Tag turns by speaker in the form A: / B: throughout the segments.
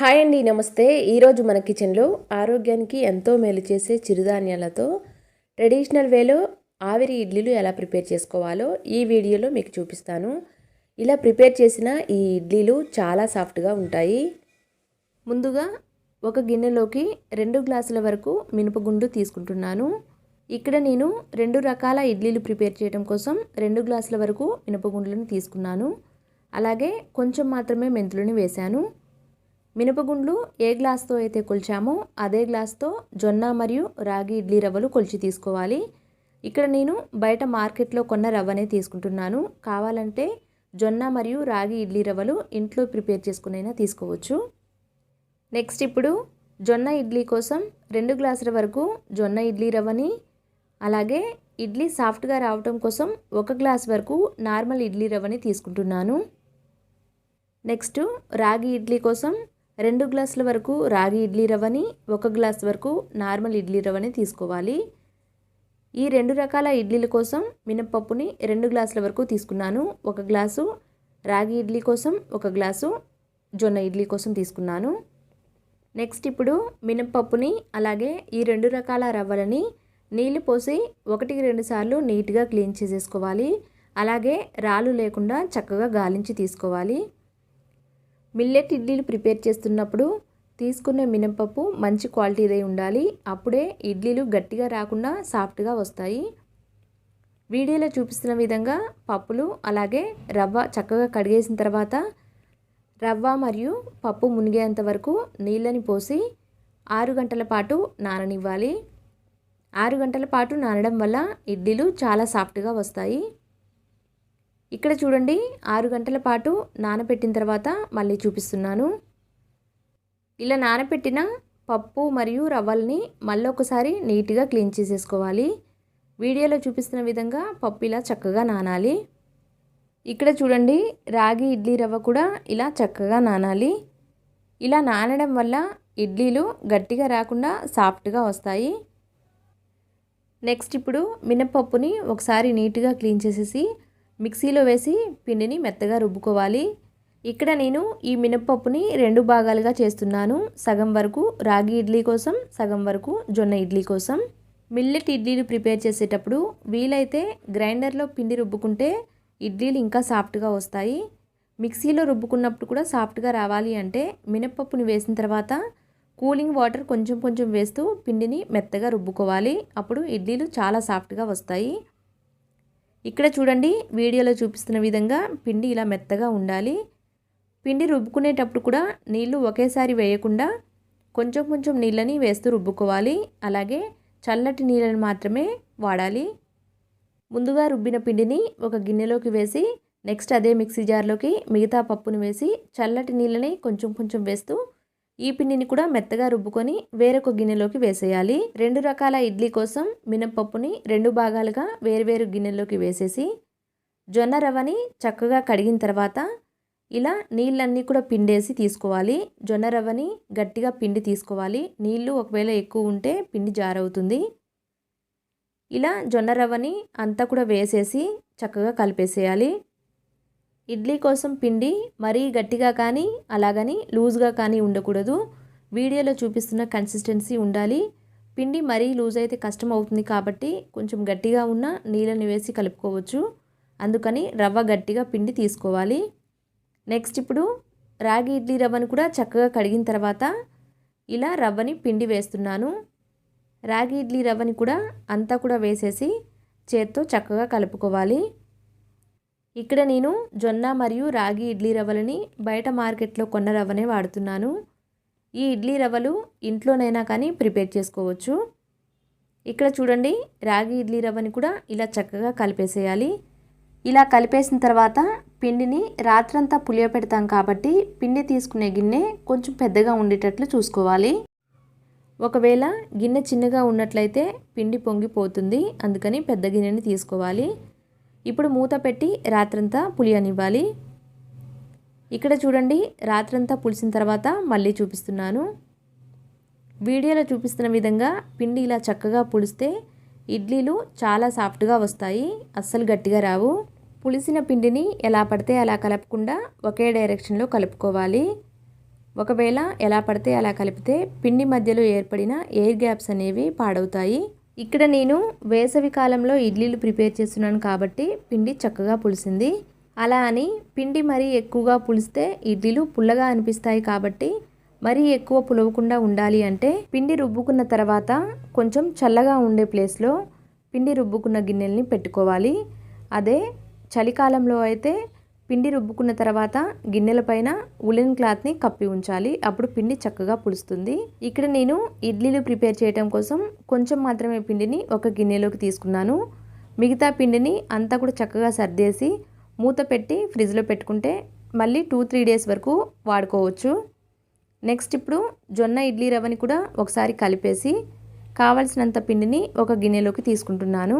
A: Hi అండి నమస్తే. ఈరోజు మన కిచెన్లో ఆరోగ్యానికి ఎంతో మేలు చేసే చిరుధాన్యాలతో ట్రెడిషనల్ వేలో ఆవిరి ఇడ్లీలు ఎలా ప్రిపేర్ చేసుకోవాలో ఈ వీడియోలో మీకు చూపిస్తాను. ఇలా ప్రిపేర్ చేసిన ఈ ఇడ్లీలు చాలా సాఫ్ట్గా ఉంటాయి. ముందుగా ఒక గిన్నెలోకి రెండు గ్లాసుల వరకు మినపగుండు తీసుకుంటున్నాను. ఇక్కడ నేను రెండు రకాల ఇడ్లీలు ప్రిపేర్ చేయడం కోసం రెండు గ్లాసుల వరకు మినపగుండ్లను తీసుకున్నాను. అలాగే కొంచెం మాత్రమే మెంతులను వేశాను. మినపగుండ్లు ఏ గ్లాస్తో అయితే కొలిచామో అదే గ్లాస్తో జొన్న మరియు రాగి ఇడ్లీ రవ్వలు కొలిచి తీసుకోవాలి. ఇక్కడ నేను బయట మార్కెట్లో కొన్న రవ్వనే తీసుకుంటున్నాను. కావాలంటే జొన్న మరియు రాగి ఇడ్లీ రవ్వలు ఇంట్లో ప్రిపేర్ చేసుకునైనా తీసుకోవచ్చు. నెక్స్ట్ ఇప్పుడు జొన్న ఇడ్లీ కోసం రెండు గ్లాసుల వరకు జొన్న ఇడ్లీ రవ్వని అలాగే ఇడ్లీ సాఫ్ట్గా రావటం కోసం ఒక గ్లాస్ వరకు నార్మల్ ఇడ్లీ రవ్వని తీసుకుంటున్నాను. నెక్స్ట్ రాగి ఇడ్లీ కోసం రెండు గ్లాసుల వరకు రాగి ఇడ్లీ రవ్వని ఒక గ్లాస్ వరకు నార్మల్ ఇడ్లీ రవ్వని తీసుకోవాలి. ఈ రెండు రకాల ఇడ్లీల కోసం మినప్పప్పుని రెండు గ్లాసుల వరకు తీసుకున్నాను. ఒక గ్లాసు రాగి ఇడ్లీ కోసం ఒక గ్లాసు జొన్న ఇడ్లీ కోసం తీసుకున్నాను. నెక్స్ట్ ఇప్పుడు మినప్పప్పుని అలాగే ఈ రెండు రకాల రవ్వలని నీళ్ళు పోసి ఒకటికి రెండు సార్లు నీట్గా క్లీన్ చేసేసుకోవాలి. అలాగే రాళ్ళు లేకుండా చక్కగా గాలించి తీసుకోవాలి. మిల్లెట్ ఇడ్లీలు ప్రిపేర్ చేస్తున్నప్పుడు తీసుకునే మినపప్పు మంచి క్వాలిటీదై ఉండాలి. అప్పుడే ఇడ్లీలు గట్టిగా రాకుండా సాఫ్ట్గా వస్తాయి. వీడియోలో చూపిస్తున్న విధంగా పప్పులు అలాగే రవ్వ చక్కగా కడిగేసిన తర్వాత రవ్వ మరియు పప్పు మునిగేంత వరకు నీళ్ళని పోసి ఆరు గంటల పాటు నాననివ్వాలి. ఆరు గంటల పాటు నానడం వల్ల ఇడ్లీలు చాలా సాఫ్ట్గా వస్తాయి. ఇక్కడ చూడండి ఆరు గంటల పాటు నానబెట్టిన తర్వాత మళ్ళీ చూపిస్తున్నాను. ఇలా నానబెట్టిన పప్పు మరియు రవ్వల్ని మళ్ళీ ఒకసారి నీట్గా క్లీన్ చేసేసుకోవాలి. వీడియోలో చూపిస్తున్న విధంగా పప్పు ఇలా చక్కగా నానాలి. ఇక్కడ చూడండి రాగి ఇడ్లీ రవ్వ కూడా ఇలా చక్కగా నానాలి. ఇలా నానడం వల్ల ఇడ్లీలు గట్టిగా రాకుండా సాఫ్ట్గా వస్తాయి. నెక్స్ట్ ఇప్పుడు మినపప్పుని ఒకసారి నీట్గా క్లీన్ చేసేసి మిక్సీలో వేసి పిండిని మెత్తగా రుబ్బుకోవాలి. ఇక్కడ నేను ఈ మినప్పప్పుని రెండు భాగాలుగా చేస్తున్నాను. సగం వరకు రాగి ఇడ్లీ కోసం సగం వరకు జొన్న ఇడ్లీ కోసం. మిల్లెట్ ఇడ్లీలు ప్రిపేర్ చేసేటప్పుడు వీలైతే గ్రైండర్లో పిండి రుబ్బుకుంటే ఇడ్లీలు ఇంకా సాఫ్ట్గా వస్తాయి. మిక్సీలో రుబ్బుకున్నప్పుడు కూడా సాఫ్ట్గా రావాలి అంటే మినప్పప్పుని వేసిన తర్వాత కూలింగ్ వాటర్ కొంచెం కొంచెం వేస్తూ పిండిని మెత్తగా రుబ్బుకోవాలి. అప్పుడు ఇడ్లీలు చాలా సాఫ్ట్గా వస్తాయి. ఇక్కడ చూడండి వీడియోలో చూపిస్తున్న విధంగా పిండి ఇలా మెత్తగా ఉండాలి. పిండి రుబ్బుకునేటప్పుడు కూడా నీళ్ళు ఒకేసారి వేయకుండా కొంచెం కొంచెం నీళ్ళని వేస్తూ రుబ్బుకోవాలి. అలాగే చల్లటి నీళ్ళని మాత్రమే వాడాలి. ముందుగా రుబ్బిన పిండిని ఒక గిన్నెలోకి వేసి నెక్స్ట్ అదే మిక్సీ జార్లోకి మిగతా పప్పును వేసి చల్లటి నీళ్ళని కొంచెం కొంచెం వేస్తూ ఈ పిండిని కూడా మెత్తగా రుబ్బుకొని వేరొక గిన్నెలోకి వేసేయాలి. రెండు రకాల ఇడ్లీ కోసం మినపప్పుని రెండు భాగాలుగా వేరువేరు గిన్నెలోకి వేసేసి జొన్న రవ్వని చక్కగా కడిగిన తర్వాత ఇలా నీళ్ళన్నీ కూడా పిండేసి తీసుకోవాలి. జొన్న రవ్వని గట్టిగా పిండి తీసుకోవాలి. నీళ్ళు ఒకవేళ ఎక్కువ ఉంటే పిండి జారవుతుంది. ఇలా జొన్న రవ్వని అంతా కూడా వేసేసి చక్కగా కలిపేసేయాలి. ఇడ్లీ కోసం పిండి మరీ గట్టిగా కానీ అలాగని లూజ్గా కానీ ఉండకూడదు. వీడియోలో చూపిస్తున్న కన్సిస్టెన్సీ ఉండాలి. పిండి మరీ లూజ్ అయితే కష్టం అవుతుంది కాబట్టి కొంచెం గట్టిగా ఉన్న నీళ్ళని వేసి కలుపుకోవచ్చు. అందుకని రవ్వ గట్టిగా పిండి తీసుకోవాలి. నెక్స్ట్ ఇప్పుడు రాగి ఇడ్లీ రవ్వను కూడా చక్కగా కడిగిన తర్వాత ఇలా రవ్వని పిండి వేస్తున్నాను. రాగి ఇడ్లీ రవ్వని కూడా అంతా కూడా వేసేసి చేత్తో చక్కగా కలుపుకోవాలి. ఇక్కడ నేను జొన్న మరియు రాగి ఇడ్లీ రవ్వలని బయట మార్కెట్లో కొన్న రవ్వనే వాడుతున్నాను. ఈ ఇడ్లీ రవ్వలు ఇంట్లోనైనా కానీ ప్రిపేర్ చేసుకోవచ్చు. ఇక్కడ చూడండి రాగి ఇడ్లీ రవ్వని కూడా ఇలా చక్కగా కలిపేసేయాలి. ఇలా కలిపేసిన తర్వాత పిండిని రాత్రంతా పులియపెడతాం కాబట్టి పిండి తీసుకునే గిన్నె కొంచెం పెద్దగా ఉండేటట్లు చూసుకోవాలి. ఒకవేళ గిన్నె చిన్నగా ఉన్నట్లయితే పిండి పొంగిపోతుంది అందుకని పెద్ద గిన్నెని తీసుకోవాలి. ఇప్పుడు మూత పెట్టి రాత్రంతా పులియనివ్వాలి. ఇక్కడ చూడండి రాత్రంతా పులిసిన తర్వాత మళ్ళీ చూపిస్తున్నాను. వీడియోలో చూపిస్తున్న విధంగా పిండి ఇలా చక్కగా పులిస్తే ఇడ్లీలు చాలా సాఫ్ట్గా వస్తాయి అస్సలు గట్టిగా రావు. పులిసిన పిండిని ఎలా పడితే అలా కలపకుండా ఒకే డైరెక్షన్లో కలుపుకోవాలి. ఒకవేళ ఎలా పడితే అలా కలిపితే పిండి మధ్యలో ఏర్పడిన ఎయిర్ గ్యాప్స్ అనేవి పాడవుతాయి. ఇక్కడ నేను వేసవి కాలంలో ఇడ్లీలు ప్రిపేర్ చేస్తున్నాను కాబట్టి పిండి చక్కగా పులిసింది. అలా అని పిండి మరీ ఎక్కువగా పులిస్తే ఇడ్లీలు పుల్లగా అనిపిస్తాయి కాబట్టి మరీ ఎక్కువ పులవకుండా ఉండాలి అంటే పిండి రుబ్బుకున్న తర్వాత కొంచెం చల్లగా ఉండే ప్లేస్లో పిండి రుబ్బుకున్న గిన్నెల్ని పెట్టుకోవాలి. అదే చలికాలంలో అయితే పిండి రుబ్బుకున్న తర్వాత గిన్నెలపైన ఉలెన్ క్లాత్ని కప్పి ఉంచాలి. అప్పుడు పిండి చక్కగా పులుస్తుంది. ఇక్కడ నేను ఇడ్లీలు ప్రిపేర్ చేయడం కోసం కొంచెం మాత్రమే పిండిని ఒక గిన్నెలోకి తీసుకున్నాను. మిగతా పిండిని అంతా కూడా చక్కగా సర్దేసి మూత పెట్టి ఫ్రిడ్జ్లో పెట్టుకుంటే మళ్ళీ టూ త్రీ డేస్ వరకు వాడుకోవచ్చు. నెక్స్ట్ ఇప్పుడు జొన్న ఇడ్లీ రవ్వని కూడా ఒకసారి కలిపేసి కావలసినంత పిండిని ఒక గిన్నెలోకి తీసుకుంటున్నాను.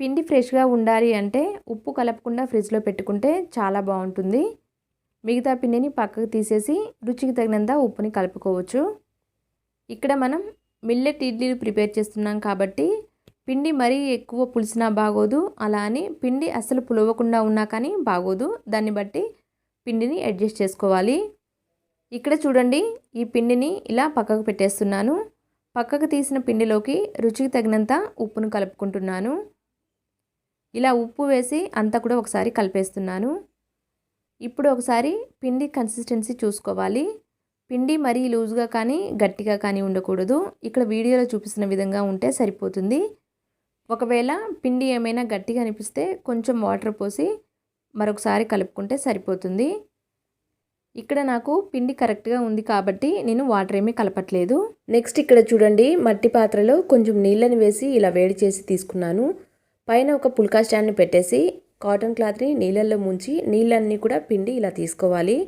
A: పిండి ఫ్రెష్గా ఉండాలి అంటే ఉప్పు కలపకుండా ఫ్రిడ్జ్లో పెట్టుకుంటే చాలా బాగుంటుంది. మిగతా పిండిని పక్కకు తీసేసి రుచికి తగినంత ఉప్పుని కలుపుకోవచ్చు. ఇక్కడ మనం మిల్లెట్ ఇడ్లీలు ప్రిపేర్ చేస్తున్నాం కాబట్టి పిండి మరీ ఎక్కువ పులిసినా బాగోదు. అలా అని పిండి అస్సలు పులవకుండా ఉన్నా కానీ బాగోదు. దాన్ని బట్టి పిండిని అడ్జస్ట్ చేసుకోవాలి. ఇక్కడ చూడండి ఈ పిండిని ఇలా పక్కకు పెట్టేస్తున్నాను. పక్కకు తీసిన పిండిలోకి రుచికి తగినంత ఉప్పును కలుపుకుంటున్నాను. ఇలా ఉప్పు వేసి అంతా కూడా ఒకసారి కలిపేస్తున్నాను. ఇప్పుడు ఒకసారి పిండి కన్సిస్టెన్సీ చూసుకోవాలి. పిండి మరీ లూజ్గా కానీ గట్టిగా కానీ ఉండకూడదు. ఇక్కడ వీడియోలో చూపిస్తున్న విధంగా ఉంటే సరిపోతుంది. ఒకవేళ పిండి ఏమైనా గట్టిగా అనిపిస్తే కొంచెం వాటర్ పోసి మరొకసారి కలుపుకుంటే సరిపోతుంది. ఇక్కడ నాకు పిండి కరెక్ట్గా ఉంది కాబట్టి నేను వాటర్ ఏమీ కలపట్లేదు. నెక్స్ట్ ఇక్కడ చూడండి మట్టి పాత్రలో కొంచెం నీళ్ళని వేసి ఇలా వేడి చేసి తీసుకున్నాను. పైన ఒక పుల్కా స్టాండ్ని పెట్టేసి కాటన్ క్లాత్ని నీళ్ళల్లో ముంచి నీళ్ళన్నీ కూడా పిండి ఇలా తీసుకోవాలి.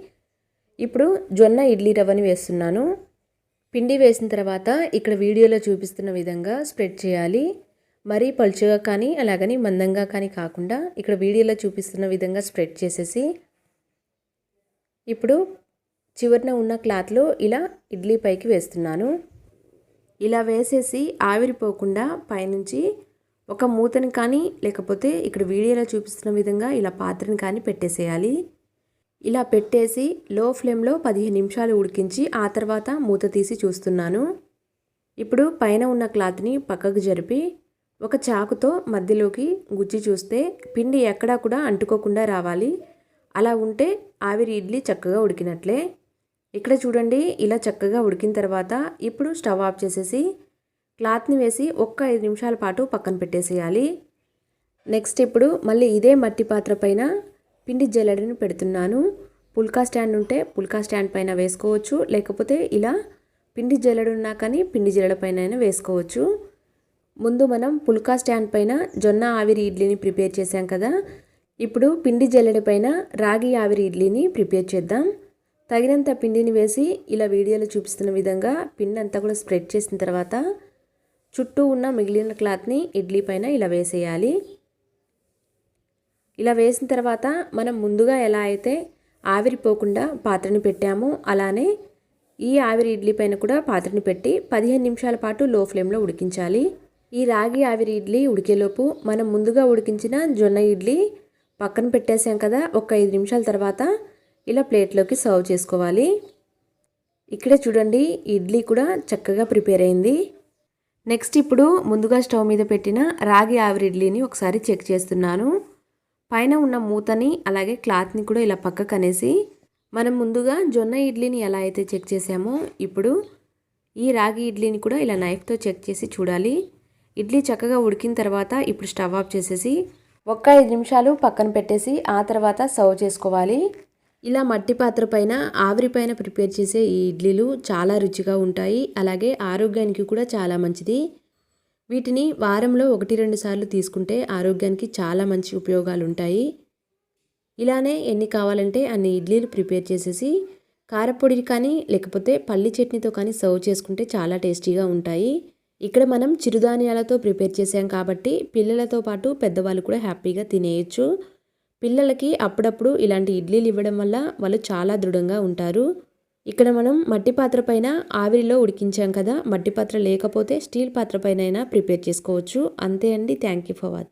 A: ఇప్పుడు జొన్న ఇడ్లీ రవ్వని వేస్తున్నాను. పిండి వేసిన తర్వాత ఇక్కడ వీడియోలో చూపిస్తున్న విధంగా స్ప్రెడ్ చేయాలి. మరీ పలుచగా కానీ అలాగని మందంగా కానీ కాకుండా ఇక్కడ వీడియోలో చూపిస్తున్న విధంగా స్ప్రెడ్ చేసేసి ఇప్పుడు చివరిన ఉన్న క్లాత్లో ఇలా ఇడ్లీ పైకి వేస్తున్నాను. ఇలా వేసేసి ఆవిరిపోకుండా పైనుంచి ఒక మూతని కానీ లేకపోతే ఇక్కడ వీడియోలో చూపిస్తున్న విధంగా ఇలా పాత్రని కానీ పెట్టేసేయాలి. ఇలా పెట్టేసి లో ఫ్లేమ్లో పదిహేను నిమిషాలు ఉడికించి ఆ తర్వాత మూత తీసి చూస్తున్నాను. ఇప్పుడు పైన ఉన్న క్లాత్ని పక్కకు జరిపి ఒక చాకుతో మధ్యలోకి గుచ్చి చూస్తే పిండి ఎక్కడా కూడా అంటుకోకుండా రావాలి. అలా ఉంటే ఆవిరి ఇడ్లీ చక్కగా ఉడికినట్లే. ఇక్కడ చూడండి ఇలా చక్కగా ఉడికిన తర్వాత ఇప్పుడు స్టవ్ ఆఫ్ చేసేసి క్లాత్ని వేసి ఒక్క ఐదు నిమిషాల పాటు పక్కన పెట్టేసేయాలి. నెక్స్ట్ ఇప్పుడు మళ్ళీ ఇదే మట్టి పాత్ర పైన పిండి జల్లడిని పెడుతున్నాను. పుల్కా స్టాండ్ ఉంటే పుల్కా స్టాండ్ పైన వేసుకోవచ్చు. లేకపోతే ఇలా పిండి జల్లెడు ఉన్నా కానీ పిండి జల్లడ పైన వేసుకోవచ్చు. ముందు మనం పుల్కా స్టాండ్ పైన జొన్న ఆవిరి ఇడ్లీని ప్రిపేర్ చేసాం కదా. ఇప్పుడు పిండి జల్లెడ పైన రాగి ఆవిరి ఇడ్లీని ప్రిపేర్ చేద్దాం. తగినంత పిండిని వేసి ఇలా వీడియోలో చూపిస్తున్న విధంగా పిండి అంతా కూడా స్ప్రెడ్ చేసిన తర్వాత చుట్టూ ఉన్న మిగిలిన క్లాత్ని ఇడ్లీ పైన ఇలా వేసేయాలి. ఇలా వేసిన తర్వాత మనం ముందుగా ఎలా అయితే ఆవిరిపోకుండా పాత్రని పెట్టామో అలానే ఈ ఆవిరి ఇడ్లీ పైన కూడా పాత్రని పెట్టి పదిహేను నిమిషాల పాటు లో ఫ్లేమ్లో ఉడికించాలి. ఈ రాగి ఆవిరి ఇడ్లీ ఉడికేలోపు మనం ముందుగా ఉడికించిన జొన్న ఇడ్లీ పక్కన పెట్టేసాం కదా ఒక ఐదు నిమిషాల తర్వాత ఇలా ప్లేట్లోకి సర్వ్ చేసుకోవాలి. ఇక్కడే చూడండి ఇడ్లీ కూడా చక్కగా ప్రిపేర్ అయింది. నెక్స్ట్ ఇప్పుడు ముందుగా స్టవ్ మీద పెట్టిన రాగి ఆవిరి ఇడ్లీని ఒకసారి చెక్ చేస్తున్నాను. పైన ఉన్న మూతని అలాగే క్లాత్ని కూడా ఇలా పక్కకు అనేసి మనం ముందుగా జొన్న ఇడ్లీని ఎలా అయితే చెక్ చేసామో ఇప్పుడు ఈ రాగి ఇడ్లీని కూడా ఇలా నైఫ్తో చెక్ చేసి చూడాలి. ఇడ్లీ చక్కగా ఉడికిన తర్వాత ఇప్పుడు స్టవ్ ఆఫ్ చేసేసి ఒక్క ఐదు నిమిషాలు పక్కన పెట్టేసి ఆ తర్వాత సర్వ్ చేసుకోవాలి. ఇలా మట్టి పాత్ర పైన ఆవిరి పైన ప్రిపేర్ చేసే ఈ ఇడ్లీలు చాలా రుచిగా ఉంటాయి. అలాగే ఆరోగ్యానికి కూడా చాలా మంచిది. వీటిని వారంలో ఒకటి రెండు సార్లు తీసుకుంటే ఆరోగ్యానికి చాలా మంచి ఉపయోగాలు ఉంటాయి. ఇలానే ఎన్ని కావాలంటే అన్ని ఇడ్లీలు ప్రిపేర్ చేసేసి కారపొడి కానీ లేకపోతే పల్లి చట్నీతో కానీ సర్వ్ చేసుకుంటే చాలా టేస్టీగా ఉంటాయి. ఇక్కడ మనం చిరుధాన్యాలతో ప్రిపేర్ చేసాం కాబట్టి పిల్లలతో పాటు పెద్దవాళ్ళు కూడా హ్యాపీగా తినేయచ్చు. పిల్లలకి అప్పుడప్పుడు ఇలాంటి ఇడ్లీలు ఇవ్వడం వల్ల వాళ్ళు చాలా దృఢంగా ఉంటారు. ఇక్కడ మనం మట్టి పాత్ర పైన ఆవిరిలో ఉడికించాం కదా మట్టి పాత్ర లేకపోతే స్టీల్ పాత్ర పైన ప్రిపేర్ చేసుకోవచ్చు. అంతే అండి. Thank you for watching